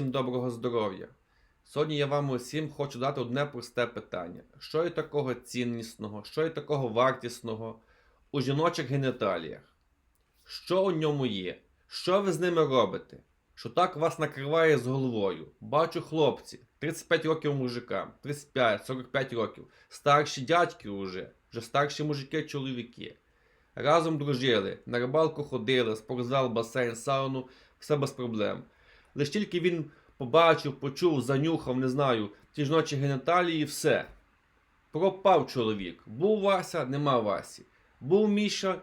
всім доброго здоров'я. Сьогодні я вам усім хочу дати одне просте питання: що є такого ціннісного, що є такого вартісного у жіночих геніталіях? Що у ньому є? Що ви з ними робите? Що так вас накриває з головою? Бачу хлопці, 35 років мужикам, 35-45 років, старші дядьки уже, вже старші мужики чоловіки. Разом дружили, на рибалку ходили, спортзал, басейн, сауну, все без проблем. Лише тільки він побачив, почув, занюхав, не знаю, ті жіночі геніталії, все. Пропав чоловік. Був Вася, нема Васі. Був Міша,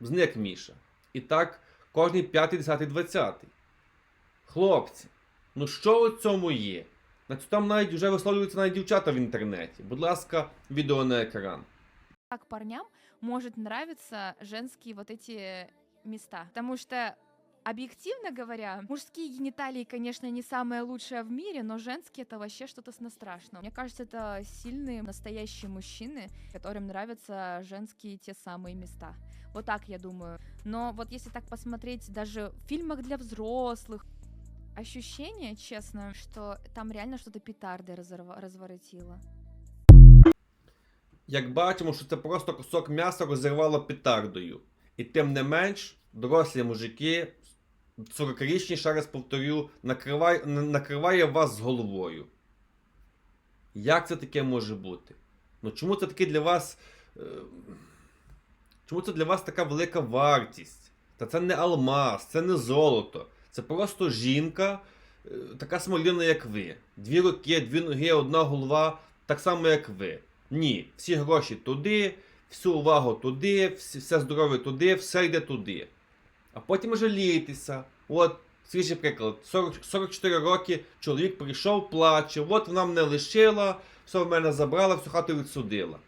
зник Міша. І так кожний п'ятий, десятий, двадцятий. Хлопці, ну що у цьому є? На там навіть вже висловлюються навіть дівчата в інтернеті. Будь ласка, відео на екран. как парням может нравиться женские вот эти места. Потому что, объективно говоря, мужские гениталии, конечно, не самое лучшее в мире, но женские это вообще что-то страшное. Мне кажется, это сильные, настоящие мужчины, которым нравятся женские те самые места. Вот так я думаю. Но вот если так посмотреть даже в фильмах для взрослых, ощущение, честно, что там реально что-то петарды разорва- разворотило. Як бачимо, що це просто кусок м'яса розірвало петардою. І тим не менш, дорослі мужики, 40-річні, ще раз повторю, накриває, накриває вас з головою. Як це таке може бути? Ну чому це таке для вас. Е... Чому це для вас така велика вартість? Та це не алмаз, це не золото. Це просто жінка, е, така самолюбна, як ви. Дві руки, дві ноги, одна голова, так само, як ви. Ні, всі гроші туди, всю увагу туди, все здоров'я туди, все йде туди. А потім жалієтеся. От, свіжий приклад, 40, 44 роки чоловік прийшов, плаче, от вона мене лишила, все в мене забрала, всю хату відсудила.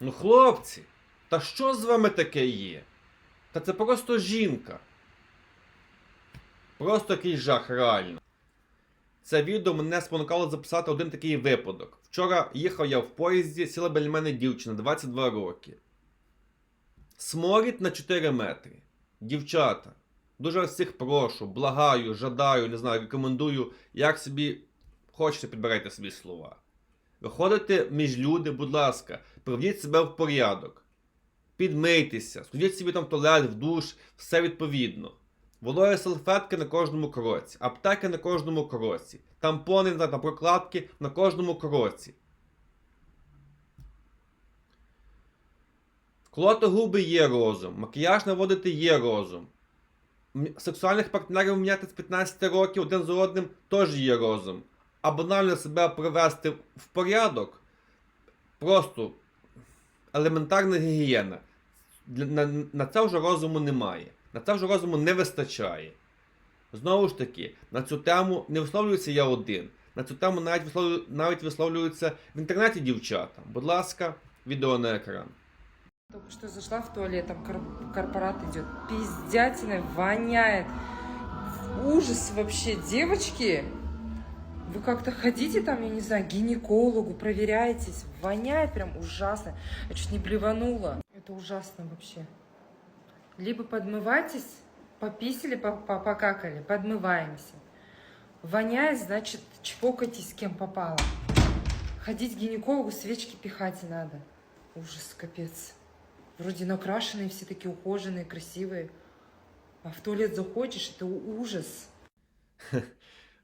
Ну, хлопці, та що з вами таке є? Та це просто жінка. Просто якийсь жах, реально. Це відео мене спонукало записати один такий випадок. Вчора їхав я в поїзді, сіла біля мене дівчина 22 роки. Сморід на 4 метри. Дівчата. Дуже вас всіх прошу, благаю, жадаю, не знаю, рекомендую, як собі хочете, підбирайте собі слова. Виходите між люди, будь ласка, приведіть себе в порядок. Підмийтеся, сходіть собі там в туалет, в душ, все відповідно. Вологі салфетки на кожному кроці, аптеки на кожному кроці, тампони там прокладки на кожному кроці. Вколоти губи є розум, макіяж наводити є розум. Сексуальних партнерів міняти з 15 років один з одним теж є розум. А банально себе привести в порядок просто елементарна гігієна. На, на це вже розуму немає. На це вже розуму не вистачає. Знову ж таки, на цю тему не висловлююся я один. На цю тему навіть, висловлю, навіть висловлюються в інтернеті дівчата. Будь ласка, відео на екран. Только что зашла в туалет, там кор- корпорат идет. Пиздятина, воняет. Ужас вообще. Девочки, вы как-то ходите там, я не знаю, гинекологу, проверяетесь. Воняет прям ужасно. Я чуть не блеванула. Это ужасно вообще. Либо подмывайтесь, пописали, по- по- покакали, подмываемся. Воняет, значит, чпокайтесь с кем попало. Ходить к гинекологу, свечки пихать надо. Ужас, капец. Вроде накрашенные, все такие ухоженные, красивые. А в туалет заходишь, это у- ужас.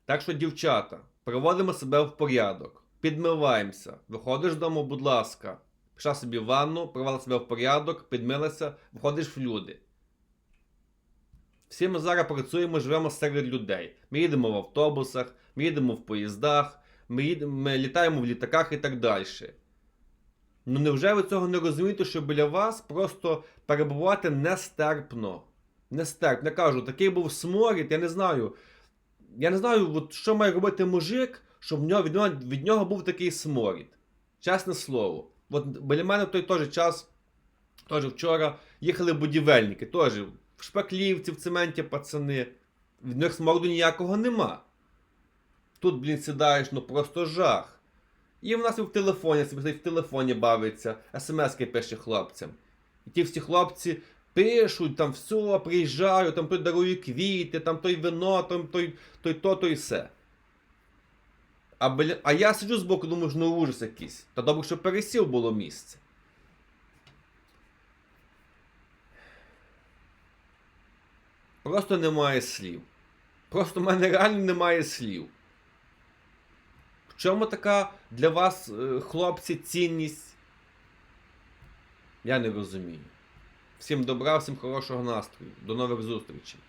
Так що, дівчата, приводимо себе в порядок, підмиваємося. Виходиш з дому, будь ласка, пішла собі в ванну, привела себе в порядок, підмилася, виходиш в люди. Всі ми зараз працюємо, живемо серед людей. Ми їдемо в автобусах, ми їдемо в поїздах, ми, їдемо, ми літаємо в літаках і так далі. Ну невже ви цього не розумієте, що біля вас просто перебувати нестерпно? Нестерпно. Я кажу, такий був сморід, я не знаю. Я не знаю, от що має робити мужик, щоб нього, від, нього, від нього був такий сморід. Чесне слово. От біля мене в той теж час, теж вчора, їхали будівельники, теж в шпаклівці, в цементі пацани. Від них сморду ніякого нема. Тут, блін, сідаєш, ну просто жах. І в нас і в телефоні, собі в телефоні бавиться, смски пише хлопцям. І ті всі хлопці Пишуть, там все, приїжджаю, там той дарує квіти, там той вино, там той, той то, той все. А, бля... а я сиджу збоку, думаю, ну ужас якийсь. Та добре, що пересів було місце. Просто немає слів. Просто в мене реально немає слів. Чому така для вас, е, хлопці, цінність? Я не розумію. Всім добра, всім хорошого настрою. До нових зустрічей.